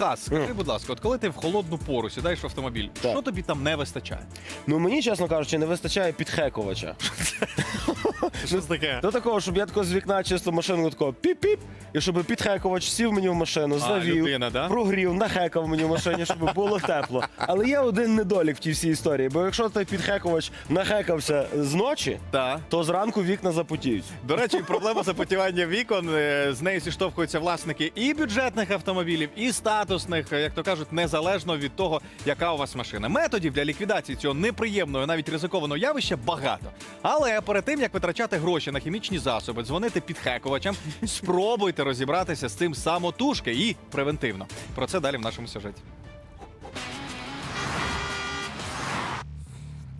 Кас, скажи, будь ласка, от коли ти в холодну пору сідаєш в автомобіль, Так. що тобі там не вистачає? Ну мені, чесно кажучи, не вистачає підхекувача. Що це таке? До такого, щоб я тако з вікна чисто машину такого піп-піп, і щоб підхекувач сів мені в машину, завів, людина, да? прогрів, нахекав мені в машині, щоб було тепло. Але є один недолік в тій всій історії, бо якщо той підхекувач нахекався з ночі, Так. то зранку вікна запотіють. До речі, проблема запотівання вікон е, з нею зіштовхуються власники і бюджетних автомобілів, і статусних, е, як то кажуть, незалежно від того, яка у вас машина. Методів для ліквідації цього неприємного, навіть ризикованого явища багато. Але перед тим як витрачати гроші на хімічні засоби, дзвонити підхекувачам, спробуйте розібратися з цим самотужки і превентивно. Про це далі в нашому сюжеті.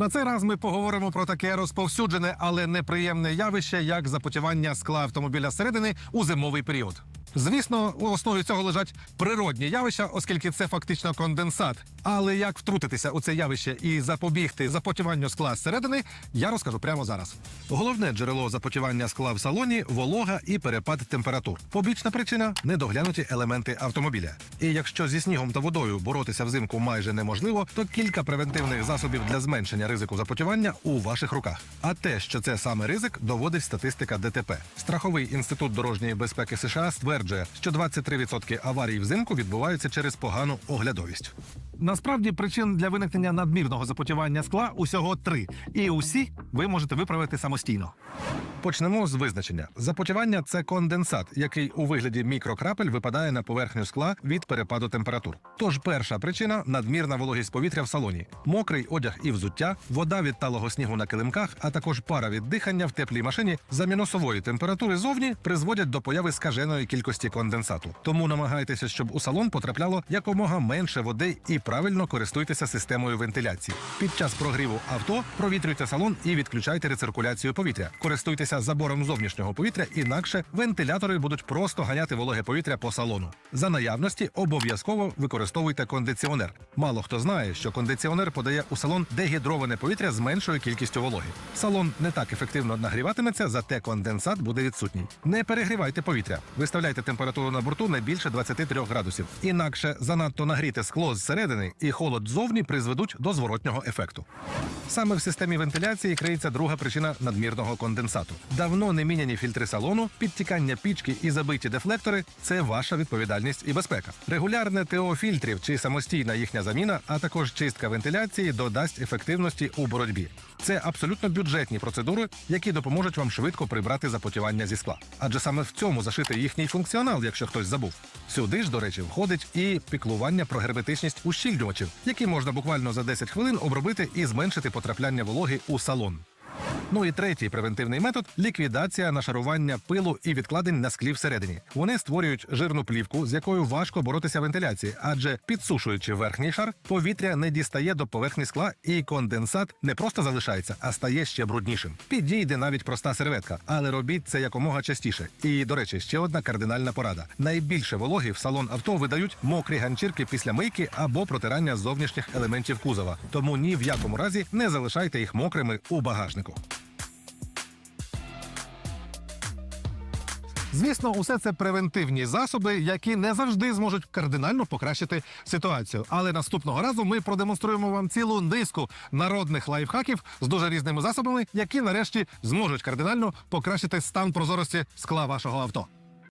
На цей раз ми поговоримо про таке розповсюджене, але неприємне явище, як запотівання скла автомобіля зсередини у зимовий період. Звісно, у основі цього лежать природні явища, оскільки це фактично конденсат. Але як втрутитися у це явище і запобігти запотіванню скла зсередини, я розкажу прямо зараз. Головне джерело запотівання скла в салоні волога і перепад температур. Побічна причина недоглянуті елементи автомобіля. І якщо зі снігом та водою боротися взимку майже неможливо, то кілька превентивних засобів для зменшення ризику запотівання у ваших руках. А те, що це саме ризик, доводить статистика ДТП. Страховий інститут дорожньої безпеки США стверджує, що 23% аварій взимку відбуваються через погану оглядовість. Насправді причин для виникнення надмірного запотівання скла усього три, і усі ви можете виправити самостійно. Почнемо з визначення. Запотівання це конденсат, який у вигляді мікрокрапель випадає на поверхню скла від перепаду температур. Тож перша причина надмірна вологість повітря в салоні, мокрий одяг і взуття, вода від талого снігу на килимках, а також пара від дихання в теплій машині за мінусової температури зовні призводять до появи скаженої кількості конденсату. Тому намагайтеся, щоб у салон потрапляло якомога менше води і правильно користуйтеся системою вентиляції. Під час прогріву авто провітрюйте салон і відключайте рециркуляцію повітря. Користуйтеся забором зовнішнього повітря, інакше вентилятори будуть просто ганяти вологе повітря по салону. За наявності обов'язково використовуйте кондиціонер. Мало хто знає, що кондиціонер подає у салон дегідроване повітря з меншою кількістю вологи. Салон не так ефективно нагріватиметься, зате конденсат буде відсутній. Не перегрівайте повітря. Виставляйте температуру на борту не більше 23 градусів. Інакше занадто нагріте скло зсередини і холод ззовні призведуть до зворотнього ефекту. Саме в системі вентиляції криється друга причина надмірного конденсату. Давно не міняні фільтри салону, підтікання пічки і забиті дефлектори це ваша відповідальність і безпека. Регулярне ТО фільтрів чи самостійна їхня заміна, а також чистка вентиляції додасть ефективності у боротьбі. Це абсолютно бюджетні процедури, які допоможуть вам швидко прибрати запотівання зі скла. Адже саме в цьому зашитий їхній функціонал, якщо хтось забув. Сюди ж, до речі, входить і піклування про герметичність ущільнювачів, які можна буквально за 10 хвилин обробити і зменшити потрапляння вологи у салон. Ну і третій превентивний метод ліквідація нашарування пилу і відкладень на склі всередині. Вони створюють жирну плівку, з якою важко боротися вентиляції, адже підсушуючи верхній шар, повітря не дістає до поверхні скла, і конденсат не просто залишається, а стає ще бруднішим. Підійде навіть проста серветка, але робіть це якомога частіше. І до речі, ще одна кардинальна порада: найбільше вологи в салон авто видають мокрі ганчірки після мийки або протирання зовнішніх елементів кузова. Тому ні в якому разі не залишайте їх мокрими у багажнику. Звісно, усе це превентивні засоби, які не завжди зможуть кардинально покращити ситуацію. Але наступного разу ми продемонструємо вам цілу низку народних лайфхаків з дуже різними засобами, які нарешті зможуть кардинально покращити стан прозорості скла вашого авто.